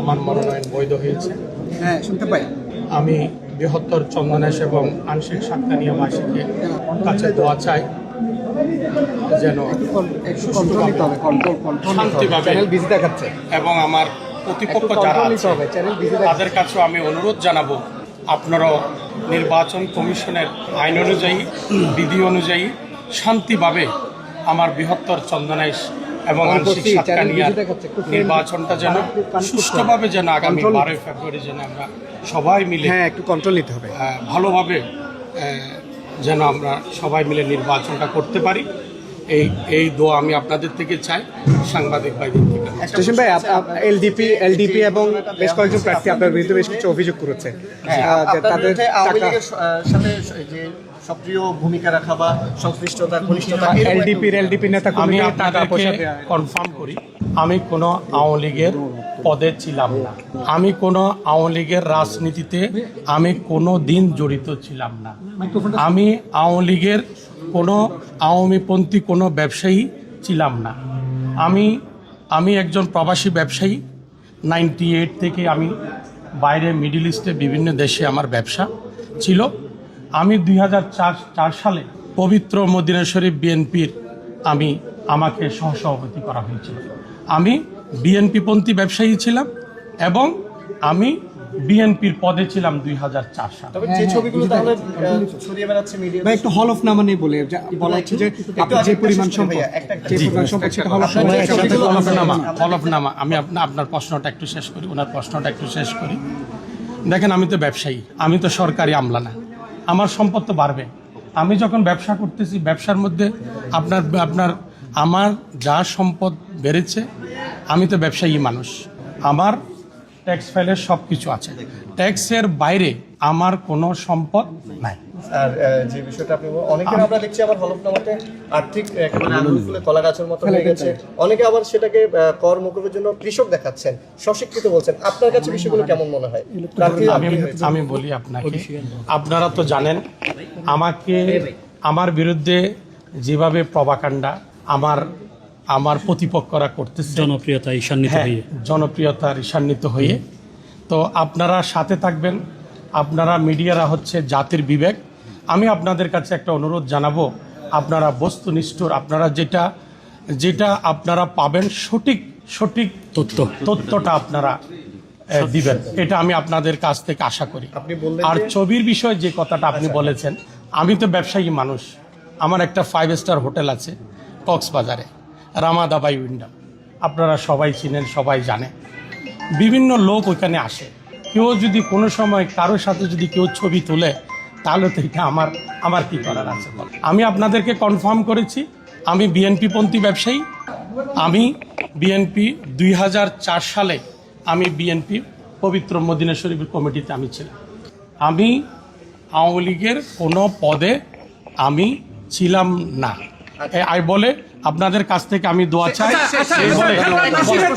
আমার মনোনয়ন বৈধ হয়েছে। হ্যাঁ শুনতে পাই। আমি বৃহত্তর চন্দনেশ এবং আংশিক সাতকানিয়াবাসীকে কাছে দোয়া চাই যেন এবং আমার প্রতিপক্ষ যারা আছে। তাদের কাছেও আমি অনুরোধ জানাব আপনারাও নির্বাচন কমিশনের আইন অনুযায়ী বিধি অনুযায়ী শান্তিভাবে আমার বৃহত্তর চন্দনেশ এবং আংশিক সাতকানিয়ার নির্বাচনটা যেন connect সুষ্ঠুভাবে যেন আগামী বারোই ফেব্রুয়ারি যেন আমরা সবাই মিলে হ্যাঁ একটু কন্ট্রোল নিতে হবে। ভালোভাবে যেন আমরা সবাই মিলে নির্বাচনটা করতে পারি। এই এই দোয়া আমি আপনাদের থেকে চাই সাংবাদিক ভাইদের থেকে। স্টেশন ভাই এলডিপি এলডিপি এবং বেশ কয়েকজন প্রার্থী আপনার বিরুদ্ধে বেশ কিছু অভিযোগ করেছে। হ্যাঁ, তাদের সাথে যে সক্রিয় ভূমিকা রাখা বা সংশ্লিষ্টতা ঘনিষ্ঠতা এলডিপি এলডিপির এলডিপি নেতা আমি টাকা পয়সা কনফার্ম করি। আমি কোনো আওয়ামী লীগের পদে ছিলাম না। আমি কোনো আওয়ামী লীগের রাজনীতিতে আমি কোনো দিন জড়িত ছিলাম না। আমি আওয়ামী লীগের কোনো আওয়ামীপন্থী কোনো ব্যবসায়ী ছিলাম না। আমি আমি একজন প্রবাসী ব্যবসায়ী। নাইনটি এইট থেকে আমি বাইরে মিডিল ইস্টে বিভিন্ন দেশে আমার ব্যবসা ছিল। আমি দুই সালে পবিত্র মদিনা শরীফ বিএনপির আমি আমাকে সহসভাপতি করা হয়েছিল আমি বিএনপিপন্থী ব্যবসায়ী ছিলাম এবং আমি বিএনপির পদে ছিলাম দুই সালে। তবে যে ছবিগুলো তাহলে ছড়িয়ে বেড়াচ্ছে মিডিয়া বা একটু হল অফ নামা নেই বলে বলা হচ্ছে যে আপনি যে পরিমাণ সম্পদ যে পরিমাণ সম্পদ সেটা হল অফ নামা। হল অফ আমি আপনার প্রশ্নটা একটু শেষ করি ওনার প্রশ্নটা একটু শেষ করি। দেখেন আমি তো ব্যবসায়ী আমি তো সরকারি আমলা না। আমার সম্পদ তো বাড়বে। আমি যখন ব্যবসা করতেছি ব্যবসার মধ্যে আপনার আপনার আমার যা সম্পদ বেড়েছে আমি তো ব্যবসায়ী মানুষ। আমার ট্যাক্স ফাইলের সব কিছু আছে। ট্যাক্সের বাইরে আমার কোনো সম্পদ নাই। আর যে বিষয়টা আপনি অনেকের আমরা দেখছি আবার হলফনামাতে আর্থিক ফুলে কলা গাছের মতো হয়ে গেছে। অনেকে আবার সেটাকে কর মুকুবের জন্য কৃষক দেখাচ্ছেন। সশিক্ষিত বলছেন। আপনার কাছে বিষয়গুলো কেমন মনে হয়? আমি আমি বলি আপনাকে আপনারা তো জানেন আমাকে আমার বিরুদ্ধে যেভাবে প্রবাকাণ্ডা আমার আমার প্রতিপক্ষরা করতেছে। জনপ্রিয়তা ঈশান্বিত হ্যাঁ, হয়ে। জনপ্রিয়তার ঈশান্বিত হয়ে। তো আপনারা সাথে থাকবেন। আপনারা মিডিয়ারা হচ্ছে জাতির বিবেক। আমি আপনাদের কাছে একটা অনুরোধ জানাব। আপনারা বস্তুনিষ্ঠুর আপনারা যেটা যেটা আপনারা পাবেন সঠিক সঠিক তথ্য। তথ্যটা আপনারা দিবেন। এটা আমি আপনাদের কাছ থেকে আশা করি। আপনি বললেন আর ছবির বিষয়ে যে কথাটা আপনি বলেছেন আমি তো ব্যবসায়ী মানুষ। আমার একটা ফাইভ স্টার হোটেল আছে। কক্সবাজারে, রামাদাবাই উইন্ডাম আপনারা সবাই চিনেন, সবাই জানে। বিভিন্ন লোক ওইখানে আসে। কেউ যদি কোনো সময় কারোর সাথে যদি কেউ ছবি তোলে, তাহলে তো এটা আমার আমার কি করার আছে? আমি আপনাদেরকে কনফার্ম করেছি, আমি বিএনপি পন্থী ব্যবসায়ী। আমি বিএনপি দুই হাজার চার সালে আমি বিএনপি পবিত্র মদিনা শরীফের কমিটিতে আমি ছিলাম। আমি আওয়ামী লীগের কোনো পদে আমি ছিলাম না। আই বলে আপনাদের কাছ থেকে আমি দোয়া চাই। এই বলে নাসিরের